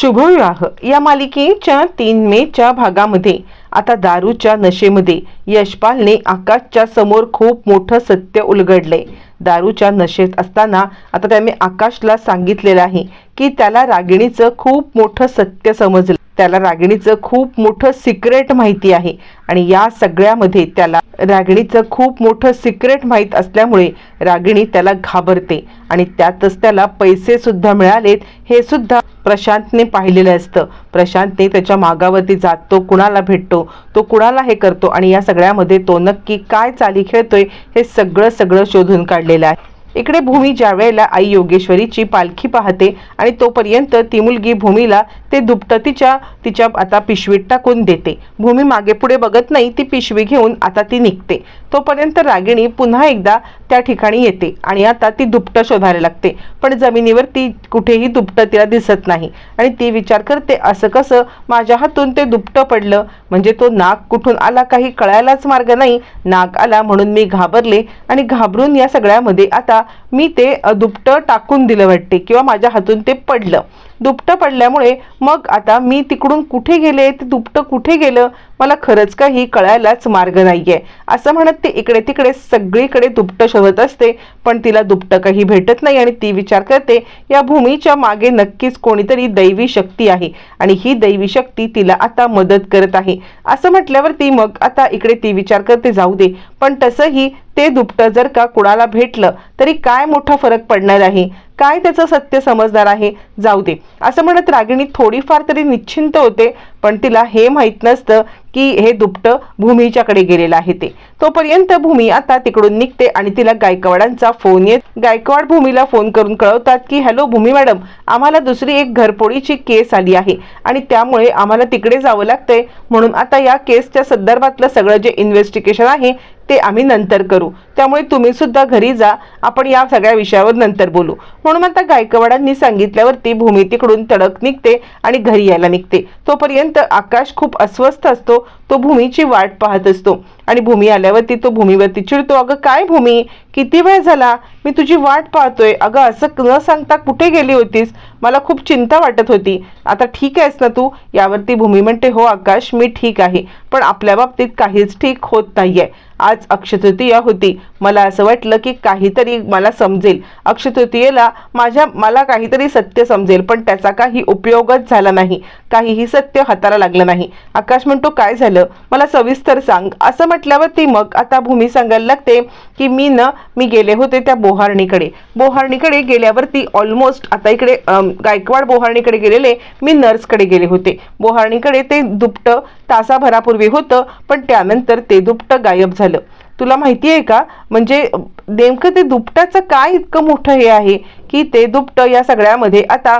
शुभविवाह या मालिकेच्या तीन मेच्या भागामध्ये आता दारूच्या नशेमध्ये यशपालने आकाशच्या समोर खूप मोठं सत्य उलगडलंय. दारूच्या नशेत असताना आता त्याने आकाशला सांगितलेलं आहे की त्याला रागिणीचं खूप मोठं सत्य समजलं. त्याला रागिणीचं खूप मोठं सिक्रेट माहिती आहे आणि या सगळ्यामध्ये त्याला रागिणीचं खूप मोठं सिक्रेट माहीत असल्यामुळे रागिणी त्याला घाबरते आणि त्यातच त्याला पैसे सुद्धा मिळालेत हे सुद्धा प्रशांतने पाहिलेलं असतं. प्रशांतने त्याच्या मागावरती जात तो कुणाला भेटतो तो कुणाला हे करतो आणि या सगळ्यामध्ये तो नक्की काय चाली खेळतोय हे सगळं सगळं शोधून काढलेलं आहे. इकडे भूमी ज्या वेळेला आई योगेश्वरीची पालखी पाहते आणि तोपर्यंत ती मुलगी भूमीला ते दुपटं तिच्या तिच्या आता पिशवीत टाकून देते. भूमी मागे पुढे बघत नाही ती पिशवी घेऊन आता ती निघते. तोपर्यंत रागिणी पुन्हा एकदा त्या ठिकाणी येते आणि आता ती दुपटं शोधायला लागते. पण जमिनीवर ती कुठेही दुपटं तिला दिसत नाही आणि ती विचार करते असं कसं माझ्या हातून ते दुपटं पडलं? म्हणजे तो नाग कुठून आला काही कळायलाच मार्ग नाही. नाग आला म्हणून मी घाबरले आणि घाबरून या सगळ्यामध्ये आता मी ते दुपटं टाकून दिलं वाटते किंवा माझ्या हातून ते पडलं. दुपटं पडल्यामुळे मग आता मी तिकडून कुठे गेले? ते दुपटं कुठे गेलं? मला खरंच काही कळायलाच मार्ग नाहीये. असं म्हणत ते इकडे तिकडे सगळीकडे दुपटं शोधत असते पण तिला दुपटं काही भेटत नाही आणि ती विचार करते या भूमीच्या मागे नक्कीच कोणीतरी दैवी शक्ती आहे आणि ही दैवी शक्ती तिला आता मदत करत आहे. असं म्हटल्यावर ती मग आता इकडे ती विचार करते जाऊ दे. पण तसंही ते दुपटं जर का कुणाला भेटलं तरी काय मोठा फरक पडणार आहे? काय त्याचं सत्य समजणार आहे? जाऊ दे. असं म्हणत रागिणी थोडीफार तरी निश्चिंत होते. पण तिला हे माहीत नसतं की हे दुपटं भूमीच्याकडे गेलेलं आहे ते. तोपर्यंत भूमी आता तिकडून निघते आणि तिला गायकवाडांचा फोन येत गायकवाड भूमीला फोन करून कळवतात की हॅलो भूमी मॅडम आम्हाला दुसरी एक घरपोडीची केस आली आहे आणि त्यामुळे आम्हाला तिकडे जावं लागतंय. म्हणून आता या केसच्या संदर्भातलं सगळं जे इन्व्हेस्टिगेशन आहे ते आम्ही नंतर करू. त्यामुळे तुम्ही सुद्धा घरी जा. आपण या सगळ्या विषयावर नंतर बोलू. म्हणून आता गायकवाडांनी सांगितल्यावरती भूमी तिकडून तडक निघते आणि घरी यायला निघते. तोपर्यंत आकाश खूप अस्वस्थ असतो तो भूमीची वाट पाहत असतो. आणि भूमी आल्यावरती तो भूमीवरती चिडतो. अगं काय भूमी? किती वेळ झाला? मी तुझी वाट पाहतोय. अगं असं न सांगता कुठे गेली होतीस? मला खूप चिंता वाटत होती. आता ठीक आहेस ना तू? यावरती भूमी म्हणते हो आकाश मी ठीक आहे. पण आपल्या बाबतीत काहीच ठीक होत नाहीये. आज अक्षतृतीया होती. मला असं वाटलं की काहीतरी मला समजेल. अक्षतृतीयेला माझ्या मला काहीतरी सत्य समजेल पण त्याचा काही उपयोगच झाला नाही. काहीही सत्य हाताला लागलं नाही. आकाश म्हणतो काय झालं? मला सविस्तर सांग. असं म्हटल्यावरती मग आता भूमी सांगायला लागते की मी न मी गेले होते त्या बोहारणीकडे. बोहारणीकडे गेल्यावरती ऑलमोस्ट आता इकडे गायकवाड बोहारणीकडे गेलेले मी नर्सकडे गेले होते. बोहारणीकडे ते दुपटं तासाभरापूर्वी होतं पण त्यानंतर ते दुपटं गायब झालं. तुला माहिती आहे का? म्हणजे नेमकं ते दुपटाचं काय इतकं मोठं हे आहे की ते दुपटं या सगळ्यामध्ये आता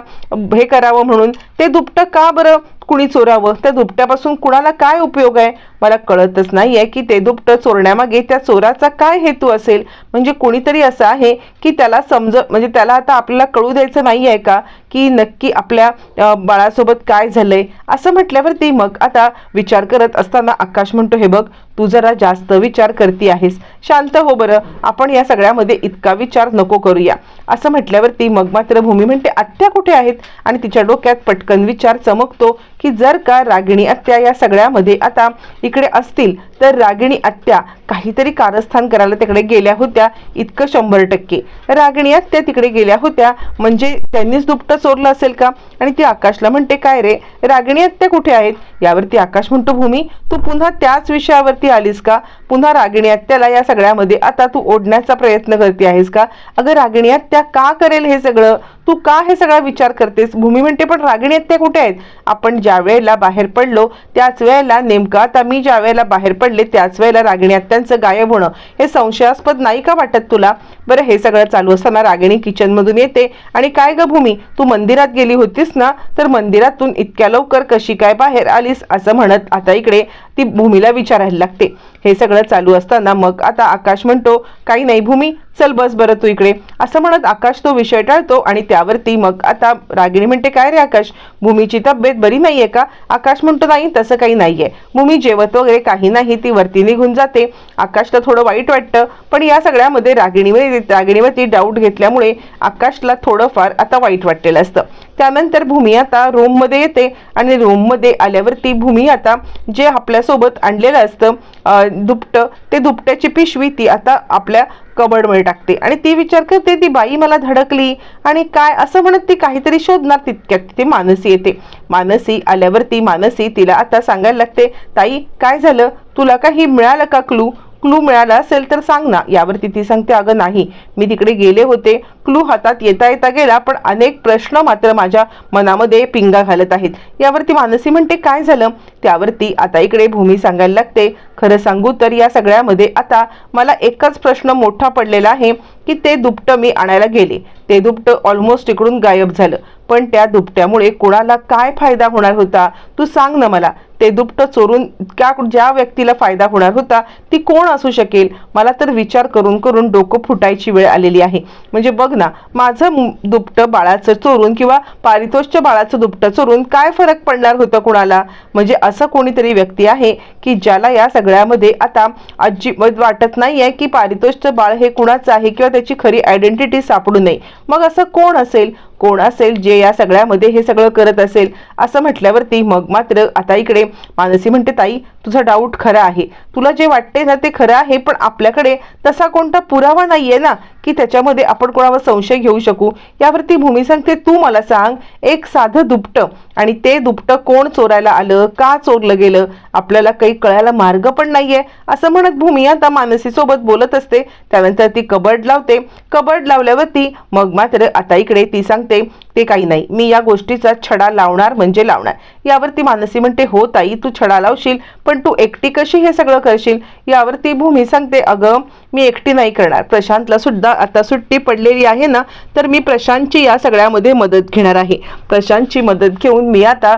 हे करावं म्हणून ते दुपटं का बरं? कुणी चोरावं? त्या दुपट्यापासून कुणाला काय उपयोग आहे? मला कळतच नाही आहे की ते दुपटं चोरण्यामागे त्या चोराचा काय हेतू असेल? म्हणजे कोणीतरी असं आहे की त्याला समज म्हणजे त्याला आता आपल्याला कळू द्यायचं नाही आहे का? की नक्की आपल्या बाळासोबत काय झालंय? असं म्हटल्यावरती मग आता विचार करत असताना आकाश म्हणतो हे बघ तू जरा जास्त विचार करती आहेस. शांत हो बरं. आपण या सगळ्यामध्ये इतका विचार नको करूया. असं म्हटल्यावरती मग मात्र भूमी म्हणते आत्या कुठे आहेत? आणि तिच्या डोक्यात पटकन विचार चमकतो की जर का रागिणी आत्या या सगळ्यामध्ये आता इकडे असतील तर रागिणी आत्या काहीतरी कारस्थान करायला तिकडे गेल्या होत्या इतकं शंभर टक्के. रागिणी आत्या तिकडे गेल्या होत्या म्हणजे त्यांनीच दुपटं चोरलं असेल का? आणि ती आकाशला म्हणते काय रे? रागिणी आत्या कुठे आहेत? यावरती आकाश म्हणतो भूमी तू पुन्हा त्याच विषयावरती आलीस का? पुन्हा रागिणी आत्याला या सगळ्यामध्ये आता तू ओढण्याचा प्रयत्न करते आहेस का? अगं रागिणी आत्या का करेल हे सगळं? तू का हे सगळा विचार करतेस? भूमी म्हणते पण रागिणी आत्या कुठे आहेत? आपण ज्या वेळेला बाहेर पडलो त्याच वेळेला नेमकं आता मी ज्या वेळेला बाहेर पडले त्याच वेळेला रागिणी आत्यांचं गायब होणं. हे संशयास्पद नाही का वाटत तुला? बरं हे सगळं चालू असताना रागिणी किचनमधून येते. आणि काय ग भूमी? तू मंदिरात गेली होतीस ना? तर मंदिरातून इतक्या लवकर कशी काय बाहेर आलीस? असं म्हणत आता इकडे ती भूमीला विचारायला लागते. हे सगळं चालू असताना मग आता आकाश म्हणतो काही नाही भूमी चल बस बरं तू इकडे. असं म्हणत आकाश तो विषय टाळतो आणि त्यावरती मग आता रागिणी म्हणते काय रे आकाश भूमीची तब्येत बरी नाहीये का? आकाश म्हणतो नाही तसं काही नाहीये. भूमी जेवत वगैरे काही नाही ती वरती निघून जाते. आकाशला थोडं वाईट वाटतं पण या सगळ्यामध्ये रागिणीवर रागिणीवरती डाऊट घेतल्यामुळे आकाशला थोडंफार आता वाईट वाटलेलं असतं. त्यानंतर भूमी आता रूममध्ये येते आणि रूममध्ये आल्यावरती भूमी आता जे सोबत आणलेलं असतं. दुपटं ते दुपट्याची पिशवी ती आता आपल्या कबडमध्ये टाकते. आणि ती विचार करते ती बाई मला धडकली आणि काय? असं म्हणत ती काहीतरी शोधणार तितक्यात. तिथे मानसी येते. मानसी आल्यावरती मानसी तिला आता सांगायला लागते ताई काय झालं? तुला काही मिळालं का क्लू? क्लू मिळाला असेल तर सांग ना. यावरती ती सांगते अगं नाही मी तिकडे गेले होते. क्लू हातात येता येता गेला पण अनेक प्रश्न मात्र माझ्या मनामध्ये पिंगा घालत आहेत. यावरती मानसी म्हणते काय झालं? त्यावरती आता इकडे भूमी सांगायला लागते खरं सांगू तर या सगळ्यामध्ये आता मला एकच प्रश्न मोठा पडलेला आहे की ते दुपटं मी आणायला गेले. ते दुपटं ऑलमोस्ट इकडून गायब झालं. पण त्या दुपट्यामुळे कोणाला काय फायदा होणार होता? तू सांग ना मला. ते दुपटं चोरून त्या ज्या व्यक्तीला फायदा होणार होता ती कोण असू शकेल? मला तर विचार करून करून डोकं फुटायची वेळ आलेली आहे. म्हणजे बघ ना माझं दुपटं बाळाचं चोरून किंवा पारितोषच्या बाळाचं दुपटं चोरून काय फरक पडणार होतं कोणाला? म्हणजे असं कोणीतरी व्यक्ती आहे की ज्याला या सगळ्या सगळ्यामध्ये आता अजिबात वाटत नाही आहे की पारितोषचं बाळ हे कुणाचं आहे किंवा त्याची खरी आयडेंटिटी सापडू नये. मग असं कोण असेल? कोण असेल जे या सगळ्यामध्ये हे सगळं करत असेल असं म्हटल्यावरती मग मात्र आता इकडे मानसी म्हणते ताई तुझा डाऊट खरा आहे. तुला जे वाटते ना ते खरं आहे पण आपल्याकडे तसा कोणता पुरावा नाहीये ना की त्याच्यामध्ये आपण कोणावर संशय घेऊ शकू? यावरती भूमी सांगते तू मला सांग एक साधं दुपटं. आणि ते दुपटं कोण चोरायला आलं का चोरलं गेलं? आपल्याला काही कळायला मार्ग पण नाहीये. असं म्हणत भूमी आता मानसीसोबत बोलत असते. त्यानंतर ती कबड लावते. कबड लावल्यावरती मग मात्र आता इकडे ती सांगते ते काही नाही. मी या गोष्टीचा छडा लावणार म्हणजे लावणार. यावरती मानसी म्हणते हो ताई तू छडा लावशील पण तू एकटी कशी हे सगळं करशील? यावरती भूमी सांगते अगं मी एकटी नाही करणार. प्रशांतला सुद्धा आता सुट्टी पडलेली आहे ना तर मी प्रशांतची या सगळ्यामध्ये मदत घेणार आहे. प्रशांतची मदत घेऊन मी आता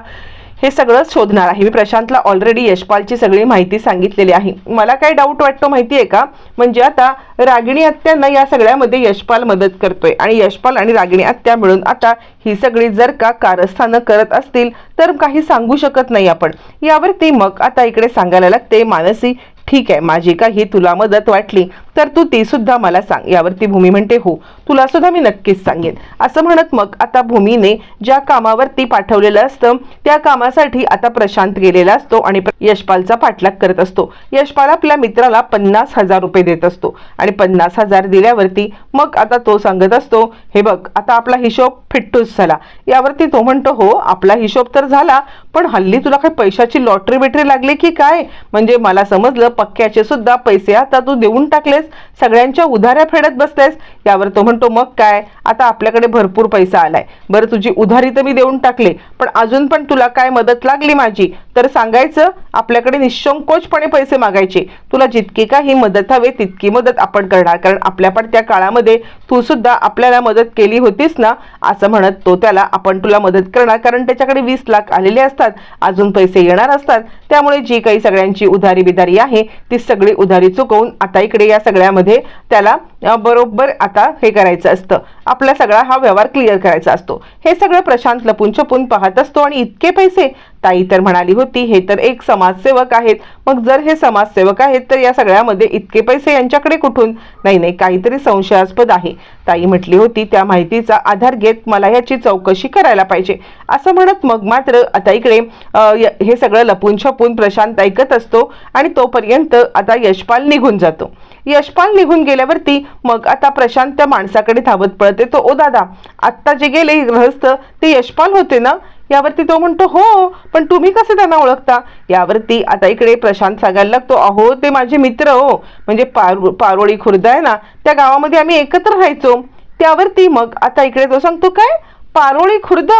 हे सगळं शोधणार आहे. मी प्रशांतला ऑलरेडी यशपालची सगळी माहिती सांगितलेली आहे. मला काय डाऊट वाटतो माहिती आहे का? म्हणजे आता रागिणी आत्यांना या सगळ्यामध्ये यशपाल मदत करतोय. आणि यशपाल आणि रागिणी आत्या मिळून आता ही सगळी जर का कारस्थानं करत असतील तर काही सांगू शकत नाही आपण. यावरती मग आता इकडे सांगायला लागते मानसी ठीक आहे माझी काही तुला मदत वाटली. तर तू ती सुद्धा मला सांग. यावरती भूमी म्हणते हो तुला सुद्धा मी नक्कीच सांगेन. असं म्हणत मग आता भूमीने ज्या कामावरती पाठवलेलं असतं त्या कामासाठी आता प्रशांत गेलेला असतो आणि यशपालचा पाठलाग करत असतो. यशपाल आपल्या मित्राला पन्नास हजार रुपये देत असतो आणि पन्नास हजार दिल्यावरती मग आता तो सांगत असतो हे बघ आता आपला हिशोब फिट्टूच झाला. यावरती तो म्हणतो हो आपला हिशोब तर झाला पण हल्ली तुला काही पैशाची लॉटरी बिटरी लागली की काय? म्हणजे मला समजलं पक्क्याचे सुद्धा पैसे आता तू देऊन टाकलेस सगळ्यांच्या उधाऱ्या फेडत बसतेस यावर तो म्हणतो मग काय? आता आपल्याकडे भरपूर पैसा आलाय. बरं तुझी उधारी तर मी देऊन टाकले पण अजून पण तुला काय मदत लागली माझी? तर सांगायचं आपल्याकडे निशंकोचपणे पैसे मागायचे. तुला जितकी काही मदत हवे तितकी मदत आपण करणार. कारण आपल्या पण त्या काळामध्ये तू सुद्धा आपल्याला मदत केली होतीस ना असं म्हणत तो त्याला आपण तुला मदत करणार. कारण त्याच्याकडे वीस लाख आलेले असतात अजून पैसे येणार असतात. त्यामुळे जी काही सगळ्यांची उधारी बिधारी आहे ती सगळी उधारी चुकवून आता इकडे या सगळ्यामध्ये त्याला बरोबर आता हे करायचं असतं. आपला सगळा हा व्यवहार क्लिअर करायचा असतो. हे सगळं प्रशांत लपून छपून पाहत असतो आणि इतके पैसे ताई तर म्हणाली होती हे तर एक समाजसेवक आहेत. मग जर हे समाजसेवक आहेत तर या सगळ्यामध्ये इतके पैसे यांच्याकडे कुठून? नाही नाही काहीतरी संशयास्पद आहे. ताई म्हटली होती त्या माहितीचा आधार घेत मला याची चौकशी करायला पाहिजे. असं म्हणत मग मात्र आता इकडे य- हे सगळं लपून छपून प्रशांत ऐकत असतो आणि तोपर्यंत आता यशपाल निघून जातो. यशपाल निघून गेल्यावरती मग आता प्रशांत त्या माणसाकडे धावत पळते तो ओ दादा आत्ता जे गेले गृहस्थ ते यशपाल होते ना? यावरती तो म्हणतो हो पण तुम्ही कसे त्यांना ओळखता? यावरती आता इकडे प्रशांत सांगायला लागतो अहो ते माझे मित्र हो. म्हणजे पारो पारोळी खुर्द आहे ना त्या गावामध्ये आम्ही एकत्र राहायचो. त्यावरती मग आता इकडे तो सांगतो काय? पारोळी खुर्द?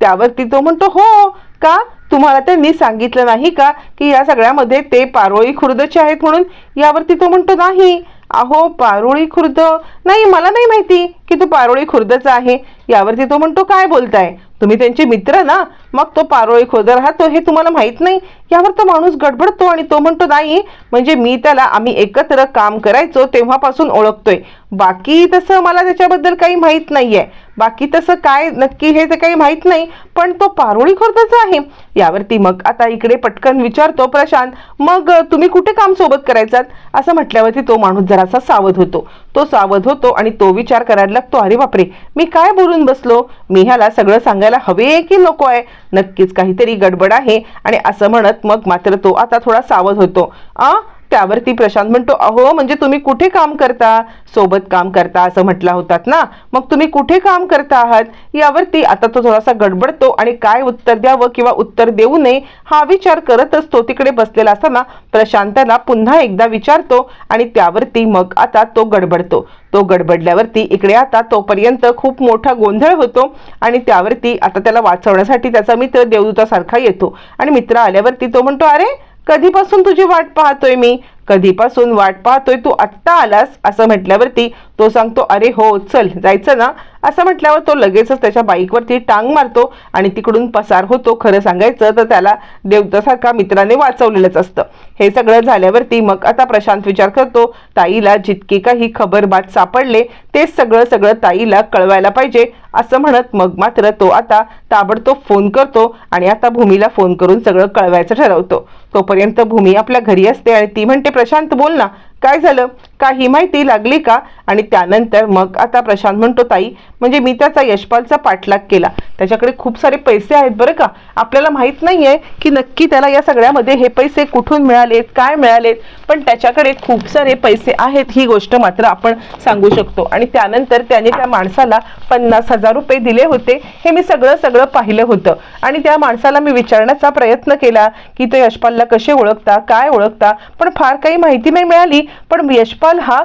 त्यावरती तो म्हणतो हो. का? तुम्हाला त्यांनी सांगितलं नाही का की या सगळ्यामध्ये ते पारोळी खुर्दचे आहेत म्हणून? यावरती तो म्हणतो नाही अहो पारोळी खुर्द नाही मला नाही माहिती. की तू पारोळी खुर्दचा आहे? यावरती तो म्हणतो काय बोलताय? तुम्ही त्यांचे मित्र ना? मग तो पारोळी खुर्द राहतो हे तुम्हाला माहीत नाही? यावर तो माणूस गडबडतो आणि तो म्हणतो नाही म्हणजे मी त्याला आम्ही एकत्र काम करायचो तेव्हापासून ओळखतोय. बाकी तसं मला त्याच्याबद्दल काही माहीत नाहीये. बाकी तसं काय नक्की हे तर काही माहीत नाही पण तो पारोळी खुर्दचा आहे. यावरती मग आता इकडे पटकन विचारतो प्रशांत मग तुम्ही कुठे काम सोबत करायचात? असं म्हटल्यावरती तो माणूस जरासा सावध होतो. तो सावध होतो आणि तो विचार करायला लागतो. अरे बापरे मी काय बोलून बसलो? मी ह्याला सगळं सांगायला हवे की नको आहे? नक्कीच काहीतरी गडबड आहे आणि असं म्हणत मग मात्र तो आता थोडा सावध होतो. आ? त्यावरती प्रशांत म्हणतो अहो म्हणजे तुम्ही कुठे काम करता? सोबत काम करता असं म्हटला होतात ना? मग तुम्ही कुठे काम करता आहात? यावरती आता तो थोडासा गडबडतो आणि काय उत्तर द्यावं किंवा उत्तर देऊ नये हा विचार करतच तो तिकडे बसलेला असताना प्रशांताला पुन्हा एकदा विचारतो आणि त्यावरती मग आता तो गडबडतो. तो गडबडल्यावरती इकडे आता तोपर्यंत खूप मोठा गोंधळ होतो आणि त्यावरती आता त्याला वाचवण्यासाठी त्याचा मित्र देवदूतासारखा येतो. आणि मित्र आल्यावरती तो म्हणतो अरे कधीपासून तुझी वाट पाहतोय मी? कधीपासून वाट पाहतोय तू आत्ता आलास? असं म्हटल्यावरती तो सांगतो अरे हो चल जायचं ना. असं म्हटल्यावर तो लगेचच त्याच्या बाईकवरती टांग मारतो आणि तिकडून पसार होतो. खरं सांगायचं तर त्याला देवतासारखा मित्राने वाचवलेलंच असतं. हे सगळं झाल्यावरती मग आता प्रशांत विचार करतो ताईला जितकी काही खबरबात सापडले ते सगळं सगळं ताईला कळवायला पाहिजे. असं म्हणत मग मात्र तो आता ताबडतोब फोन करतो आणि आता भूमीला फोन करून सगळं कळवायचं ठरवतो. तोपर्यंत भूमी आपल्या घरी असते आणि ती म्हणते प्रशांत बोल ना. काय झालं? काही माहिती लागली का? आणि त्यानंतर मग आता प्रशांत म्हणतो ताई म्हणजे मी त्याचा यशपालचा पाठलाग केला. त्याच्याकडे खूप सारे पैसे आहेत बरं का. आपल्याला माहीत नाही आहे की नक्की त्याला या सगळ्यामध्ये हे पैसे कुठून मिळालेत काय मिळालेत. पण त्याच्याकडे खूप सारे पैसे आहेत ही गोष्ट मात्र आपण सांगू शकतो. आणि त्यानंतर त्याने त्या माणसाला पन्नास हजार रुपये दिले होते. हे मी सगळं सगळं पाहिलं होतं. आणि त्या माणसाला मी विचारण्याचा प्रयत्न केला की तो यशपालला कसे ओळखता काय ओळखता. पण फार काही माहिती नाही मिळाली. पण यशपाल हा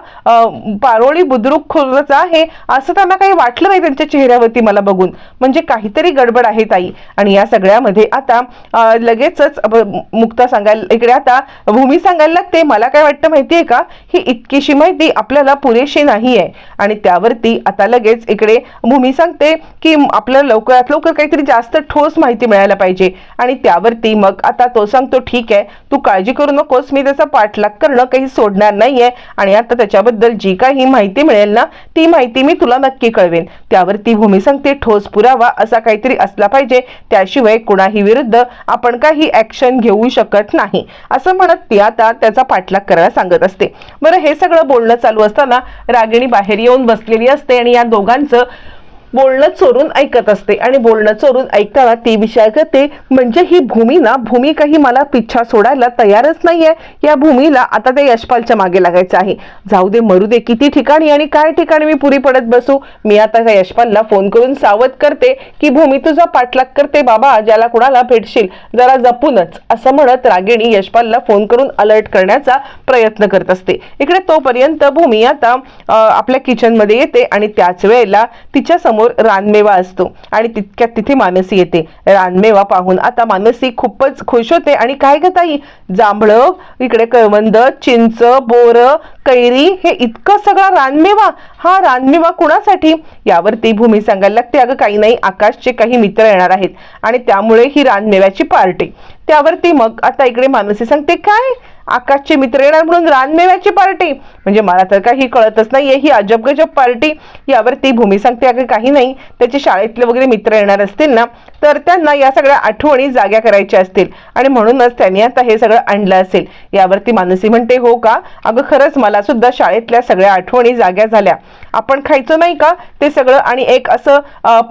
पारोळी बुद्रुक खुर्दचा आहे. असं त्यांना काही वाटलं नाही त्यांच्या चेहऱ्यावरती मला बघून. म्हणजे काही काहीतरी गडबड आहे ताई. आणि या सगळ्यामध्ये आता लगेचच मुक्ता सांगायला इकडे आता भूमी सांगायला लागते. मला काय वाटतं माहितीये का? ही इतकीशी माहिती आपल्याला पुरेशी नाही आहे आणि त्यावरती आता लगेच इकडे भूमी सांगते की आपल्याला लवकरात लवकर काहीतरी जास्त ठोस माहिती मिळायला पाहिजे. आणि त्यावरती मग आता तो सांगतो ठीक आहे तू काळजी करू नकोस. मी त्याचा पाठलाग करणं काही सोडणार नाहीये. आणि आता त्याच्याबद्दल जी काही माहिती मिळेल ना ती माहिती मी तुला नक्की कळवेन. त्यावरती भूमी सांगते ठोस पुरावा असा काहीतरी असला पाहिजे. त्याशिवाय कुणाही विरुद्ध आपण काही ऍक्शन घेऊ शकत नाही. असं म्हणत ती आता त्याचा पाठलाग करायला सांगत असते. बरं हे सगळं बोलणं चालू असताना रागिणी बाहेर येऊन बसलेली असते आणि या दोघांचं बोलणं चोरून ऐकत असते. आणि बोलणं चोरून ऐकताना ती विचार करते म्हणजे ही भूमी ना भूमी काही मला पिच्छा सोडायला तयारच नाहीये. या भूमीला आता त्या यशपालच्या मागे लागायचं आहे. जाऊ दे मरू दे किती ठिकाणी आणि काय ठिकाणी मी पुरी पडत बसू? मी आता त्या यशपालला फोन करून सावध करते की भूमी तुझा पाठलाग करते बाबा ज्याला कुणाला भेटशील. जरा जपूनच असं म्हणत रागिणी यशपालला फोन करून अलर्ट करण्याचा प्रयत्न करत असते. इकडे तोपर्यंत भूमी आता आपल्या किचनमध्ये येते आणि त्याच वेळेला तिच्या समोर रानमेवा असतो. आणि तितक्यात तिथे मानसी येते. रानमेवा पाहून आता मानसी खूपच खुश होते. आणि काय ग ताई? जांभळं इकडे करवंद चिंच बोर कैरी हे इतकं सगळा रानमेवा. हा रानमेवा कुणासाठी? यावरती भूमी सांगायला लागते. अगं काही नाही आकाशचे काही मित्र येणार आहेत. आणि त्यामुळे ही रानमेव्याची पार्टी. त्यावरती मग आता इकडे मानसी सांगते काय? आकाशचे मित्र येणार म्हणून रानमेव्याची पार्टी. म्हणजे मला तर काही कळतच नाहीये ही अजब गजब पार्टी. यावरती भूमी सांगते अगं काही नाही. त्याचे शाळेतले वगैरे मित्र येणार असतील ना तर त्यांना या सगळ्या आठवणी जाग्या करायच्या असतील. आणि म्हणूनच त्यांनी आता हे सगळं आणलं असेल. यावरती मानसी म्हणते हो का? अगं खरंच मला सुद्धा शाळेतल्या सगळ्या आठवणी जाग्या झाल्या. आपण खायचं नाही का? ते सगळं आणि एक असं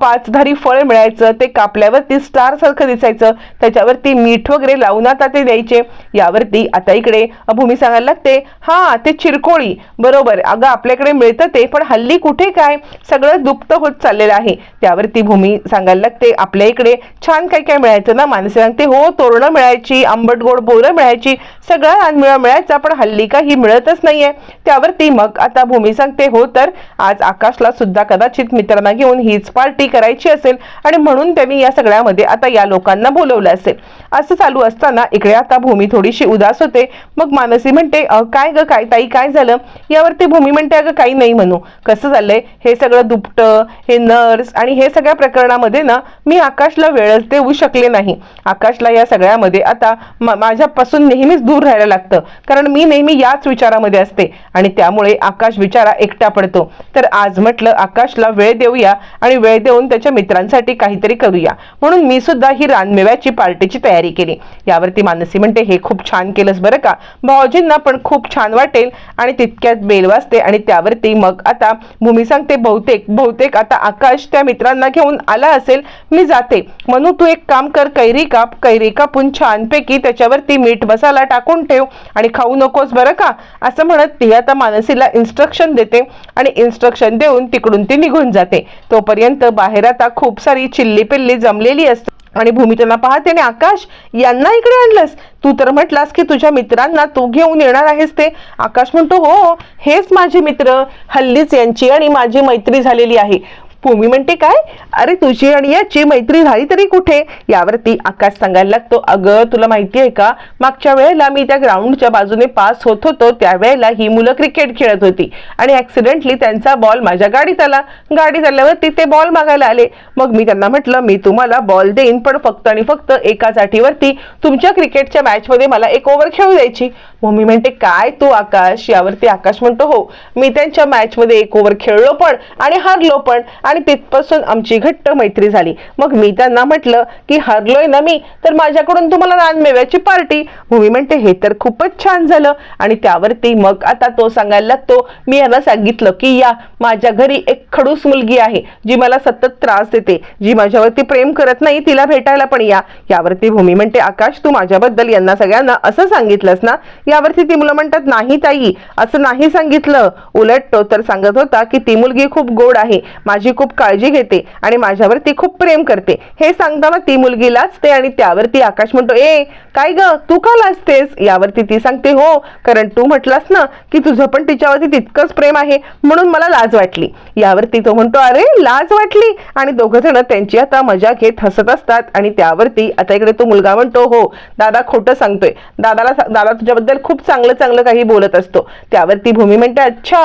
पाचधारी फळ मिळायचं ते कापल्यावरती स्टार सारखं दिसायचं. त्याच्यावरती मीठ वगैरे लावून आता ते द्यायचे. यावरती आता इकडे. भूमी सांगायला लागते हा ते चिरकोळी. बरोबर अगं आपल्याकडे मिळतं ते पण हल्ली कुठे काय? सगळं दुप्त होत चाललेलं आहे. त्यावरती भूमी सांगायला लागते आपल्या इकडे छान काय काय मिळायचं ना माणसं सांगते हो तोरणं मिळायची आंबट गोड बोरं मिळायची सगळा रानमेळा मिळायचा पण हल्ली काही मिळतच नाहीये. त्यावरती मग आता भूमी सांगते हो तर आज आकाशला सुद्धा कदाचित मित्रांना घेऊन हीच पार्टी करायची असेल आणि म्हणून त्यांनी या सगळ्यामध्ये आता या लोकांना बोलवलं असेल. असं चालू असताना इकडे आता भूमी थोडीशी उदास होते मग मानसी म्हणते काय ग काय ताई काय झालं? यावरती भूमी म्हणते अगं काही नाही म्हणू. कसं झालंय हे सगळं दुपटं हे नर्स आणि हे सगळ्या प्रकरणामध्ये ना मी आकाशला वेळच देऊ शकले नाही. आकाशला या सगळ्यामध्ये आता माझ्यापासून नेहमीच दूर राहायला लागतं. कारण मी नेहमी याच विचारामध्ये असते आणि त्यामुळे आकाश विचारा एकटा पडतो. तर आज म्हटलं आकाशला वेळ देऊया आणि वेळ देऊन त्याच्या मित्रांसाठी काहीतरी करूया. म्हणून मी सुद्धा ही रानमेव्याची पार्टीची तयारी केली. यावरती मानसी म्हणते हे खूप छान केलंस बरं का भाऊजींना पण खूप छान वाटेल आणि तितक्यात बेल वाजते आणि त्यावरती मग आता भूमी सांगते बहुतेक बहुतेक आता आकाश त्या मित्रांना घेऊन आला असेल मी जाते. म्हणून तू एक काम कर कैरी काप कैरी कापून छानपैकी त्याच्यावरती मीठ मसाला टाकून ठेव आणि खाऊ नकोस बरं का? असं म्हणत ती आता मानसीला इन्स्ट्रक्शन देते आणि इन्स्ट्रक्शन देऊन तिकडून ती निघून जाते. तोपर्यंत बाहेर आता खूप सारी चिल्ली पिल्ली जमलेली असते आणि भूमी पाहते आणि आकाश यांना इकडे आणलंस. तू तर म्हटलास की तुझ्या मित्रांना तू घेऊन येणार आहेस ते. आकाश म्हणतो हो, हो हेच माझे मित्र. हल्लीच यांची आणि माझी मैत्री झालेली आहे. भूमी म्हणते काय? अरे तुझी आणि याची मैत्री झाली तरी कुठे? यावरती आकाश सांगायला लागतो अगं तुला माहिती आहे का? मागच्या वेळेला मी त्या ग्राउंडच्या बाजूने पास होत होतो त्यावेळेला ही मुलं क्रिकेट खेळत होती आणि ऍक्सिडेंटली त्यांचा बॉल माझ्या गाडीत आला. गाडीत आल्यावरती ते बॉल मागायला आले. मग मी त्यांना म्हटलं मी तुम्हाला बॉल देईन पण फक्त आणि फक्त एकाच अटीवरती तुमच्या क्रिकेटच्या मॅचमध्ये मला एक ओव्हर खेळू द्यायची. मम्मी म्हणते काय तू आकाश? यावरती आकाश म्हणतो हो मी त्यांच्या मॅचमध्ये एक ओव्हर खेळलो पण आणि हारलो पण आणि तिथपासून आमची घट्ट मैत्री झाली. मग मी त्यांना म्हटलं की हरलोय ना मी तर माझ्याकडून तुम्हाला रानमेव्याची पार्टी. भूमी म्हणते हे तर खूपच छान झालं. आणि त्यावरती मग आता तो सांगायला लागतो मी यांना सांगितलं की या माझ्या घरी एक खडूस मुलगी आहे जी मला सतत त्रास देते जी माझ्यावरती प्रेम करत नाही तिला भेटायला पण या. यावरती भूमी म्हणते आकाश तू माझ्याबद्दल यांना सगळ्यांना असं सांगितलंस ना? यावरती ती मुलं म्हणतात नाही ताई असं नाही सांगितलं. उलट तो तर सांगत होता की ती मुलगी खूप गोड आहे माझी खूप काळजी घेते आणि माझ्यावरती खूप प्रेम करते. हे सांगताना ती मुलगी लाजते आणि त्यावरती आकाश म्हणतो ए काय ग? तू का लाजतेस? यावरती ती सांगते हो कारण तू म्हटलास ना की तुझं पण तिच्यावरती तितकंच प्रेम आहे म्हणून मला लाज वाटली. यावरती तो म्हणतो अरे लाज वाटली? आणि दोघं जण त्यांची आता मजा घेत हसत असतात आणि त्यावरती आता इकडे तो मुलगा म्हणतो हो दादा खोटं सांगतोय. दादाला दादा तुझ्याबद्दल खूप चांगलं चांगलं काही बोलत असतो. त्यावरती भूमी म्हणते अच्छा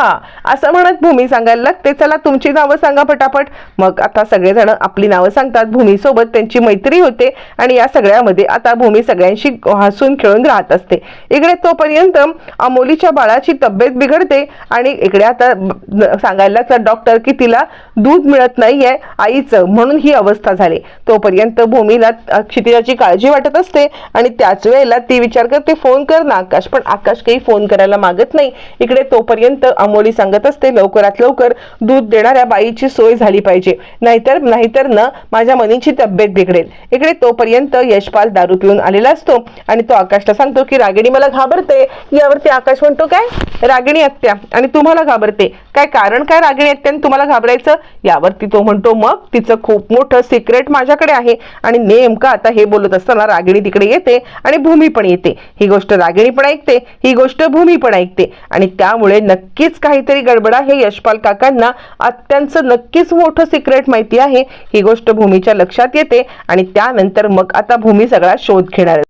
असं म्हणत भूमी सांगायला लागते. चला तुमची नावं सांगा पटापट. मग आता सगळेजण आपली नावं सांगतात. भूमीसोबत त्यांची मैत्री होते आणि या सगळ्यामध्ये आता भूमी सगळ्यांशी हसून खेळून राहत असते. इकडे तोपर्यंत अमोलीच्या बाळाची तब्येत बिघडते आणि इकडे आता सांगायला तर डॉक्टर की तिला दूध मिळत नाहीये आईचं म्हणून ही अवस्था झाली. तोपर्यंत भूमीला क्षितिजाची काळजी वाटत असते आणि त्याच वेळेला ती विचार करते फोन कर ना आकाश पण आकाश काही फोन करायला मागत नाही. इकडे तोपर्यंत अमोली सांगत असते लवकरात लवकर दूध देणाऱ्या बाईची सोय झाली पाहिजे. नाहीतर नाहीतर ना माझ्या मनीची तब्येत बिघडेल. इकडे तोपर्यंत यशपाल दारू पिऊन आलेला असतो आणि तो आकाशला सांगतो की रागिणी मला घाबरते. यावरती आकाश म्हणतो काय? रागिणी आत्या आणि तुम्हाला घाबरते. काय कारण काय रागिणी आत्याने तुम्हाला घाबरायचं? यावरती तो म्हणतो मग तिचं खूप मोठं सिक्रेट माझ्याकडे आहे. आणि नेमकं आता हे बोलत असताना रागिणी तिकडे येते आणि भूमी पण येते. ही गोष्ट रागिणी पण ऐकते ही गोष्ट भूमी पण ऐकते. आणि त्यामुळे नक्कीच काहीतरी गडबड आहे. यशपाल काकांना आत्यांचं नक्कीच मोठं सिक्रेट माहिती आहे. ही गोष्ट भूमीच्या लक्षात येते आणि त्यानंतर मग आता भूमी सगळा शोध घेणार